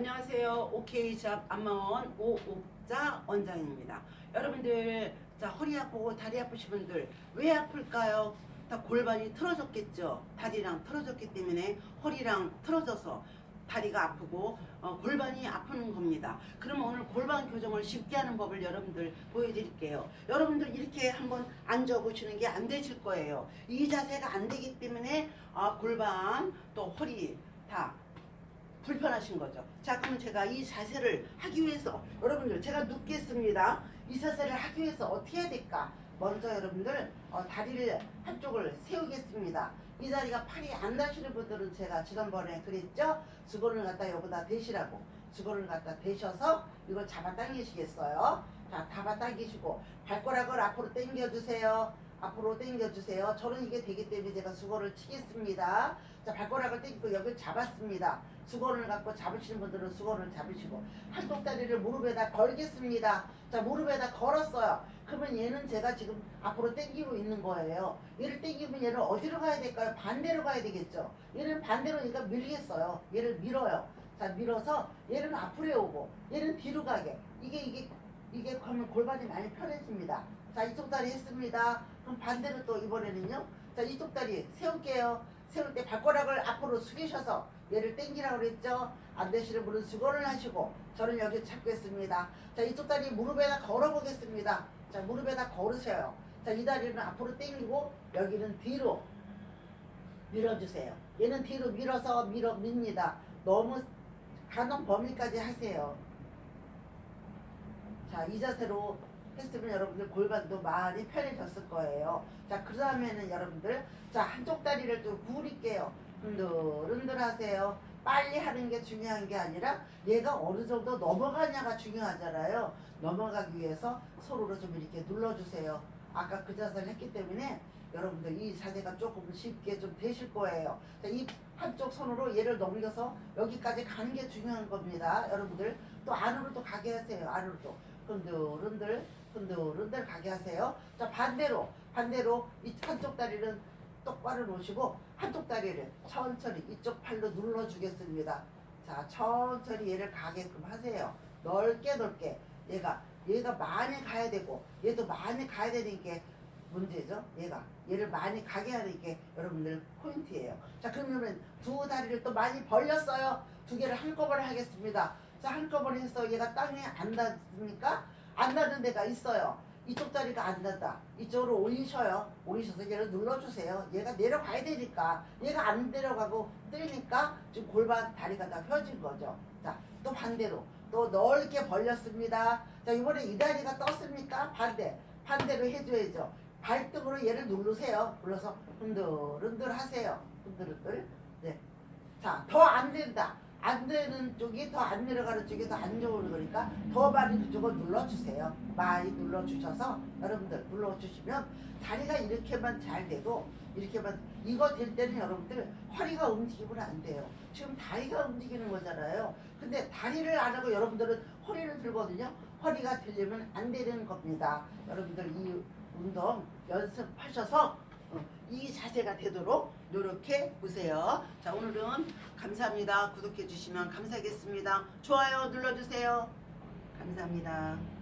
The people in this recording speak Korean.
안녕하세요. 오케이샵 안마원 오옥자 원장입니다. 여러분들 자 허리 아프고 다리 아프신 분들 왜 아플까요? 다 골반이 틀어졌겠죠. 다리랑 틀어졌기 때문에 허리랑 틀어져서 다리가 아프고 어, 골반이 아프는 겁니다. 그러면 오늘 골반 교정을 쉽게 하는 법을 여러분들 보여드릴게요. 여러분들 이렇게 한번 앉아 보시는 게 안 되실 거예요. 이 자세가 안 되기 때문에 아, 골반 또 허리 다 불편하신 거죠. 자, 그럼 제가 이 자세를 하기 위해서 여러분들 제가 눕겠습니다. 이 자세를 하기 위해서 어떻게 해야 될까? 먼저 여러분들 어, 다리를 한쪽을 세우겠습니다. 이 다리가 팔이 안 나시는 분들은 제가 지난번에 그랬죠? 수건을 갖다 여기다 대시라고 수건을 갖다 대셔서 이걸 잡아 당기시겠어요? 자, 잡아 당기시고 발가락을 앞으로 당겨 주세요. 앞으로 당겨 주세요. 저는 이게 되기 때문에 제가 수건을 치겠습니다. 자, 발가락을 당기고 여기 잡았습니다. 수건을 갖고 잡으시는 분들은 수건을 잡으시고 한쪽 다리를 무릎에다 걸겠습니다. 자, 무릎에다 걸었어요. 그러면 얘는 제가 지금 앞으로 당기고 있는 거예요. 얘를 당기면 얘는 어디로 가야 될까요? 반대로 가야 되겠죠. 얘는 반대로 얘가 밀겠어요. 얘를 밀어요. 자, 밀어서 얘는 앞으로 오고 얘는 뒤로 가게. 이게 이게 이게 그러면 골반이 많이 편해집니다. 자, 이쪽 다리 했습니다. 그럼 반대로 또 이번에는요. 자, 이쪽 다리 세울게요. 세울 때 발가락을 앞으로 숙이셔서 얘를 당기라고 그랬죠. 안 되시는 분은 수건을 하시고 저는 여기 잡겠습니다. 자, 이쪽 다리 무릎에다 걸어 보겠습니다. 자, 무릎에다 걸으세요. 자, 이 다리는 앞으로 당기고 여기는 뒤로 밀어주세요. 얘는 뒤로 밀어서 밀어 밉니다. 너무 가동 범위까지 하세요. 자, 이 자세로 했으면 여러분들 골반도 많이 편해졌을 거예요. 자, 그 다음에는 여러분들, 자, 한쪽 다리를 좀 구부릴게요. 흔들흔들 하세요. 빨리 하는 게 중요한 게 아니라 얘가 어느 정도 넘어가냐가 중요하잖아요. 넘어가기 위해서 서로를 좀 이렇게 눌러주세요. 아까 그 자세를 했기 때문에 여러분들 이 자세가 조금 쉽게 좀 되실 거예요. 자, 이 한쪽 손으로 얘를 넘겨서 여기까지 가는 게 중요한 겁니다. 여러분들 또 안으로 또 가게 하세요. 안으로 또 흔들흔들 흔들흔들 가게 하세요. 자 반대로 반대로 이 한쪽 다리는 똑바로 놓으시고 한쪽 다리를 천천히 이쪽 팔로 눌러주겠습니다. 자 천천히 얘를 가게끔 하세요. 넓게 넓게 얘가 얘가 많이 가야 되고 얘도 많이 가야 게 문제죠. 얘가 얘를 많이 가게 하는 게 여러분들 포인트예요. 자 그러면 두 다리를 또 많이 벌렸어요. 두 개를 한꺼번에 하겠습니다. 자 한꺼번에 해서 얘가 땅에 안 닿습니까? 안 닿는 데가 있어요. 이쪽 다리가 안 닿다. 이쪽으로 올리셔요. 올리셔서 얘를 눌러주세요. 얘가 내려가야 되니까. 얘가 안 내려가고 뜨니까 지금 골반 다리가 다 펴진 거죠. 자, 또 반대로. 또 넓게 벌렸습니다. 자, 이번에 이 다리가 떴습니까? 반대. 반대로 해줘야죠. 발등으로 얘를 누르세요. 눌러서 흔들흔들 하세요. 흔들흔들. 네. 자, 더 안 된다. 안 되는 쪽이 더 안 내려가는 쪽이 더 안 좋은 거니까 더 많이 그쪽을 눌러주세요. 많이 눌러주셔서 여러분들 눌러주시면 다리가 이렇게만 잘 돼도 이렇게만 이거 될 때는 여러분들 허리가 움직이면 안 돼요. 지금 다리가 움직이는 거잖아요. 근데 다리를 안 하고 여러분들은 허리를 들거든요. 허리가 들리면 안 되는 겁니다. 여러분들 이 운동 연습하셔서 어, 이 자세가 되도록 노력해 보세요. 자, 오늘은 감사합니다. 구독해 주시면 감사하겠습니다. 좋아요 눌러주세요. 감사합니다.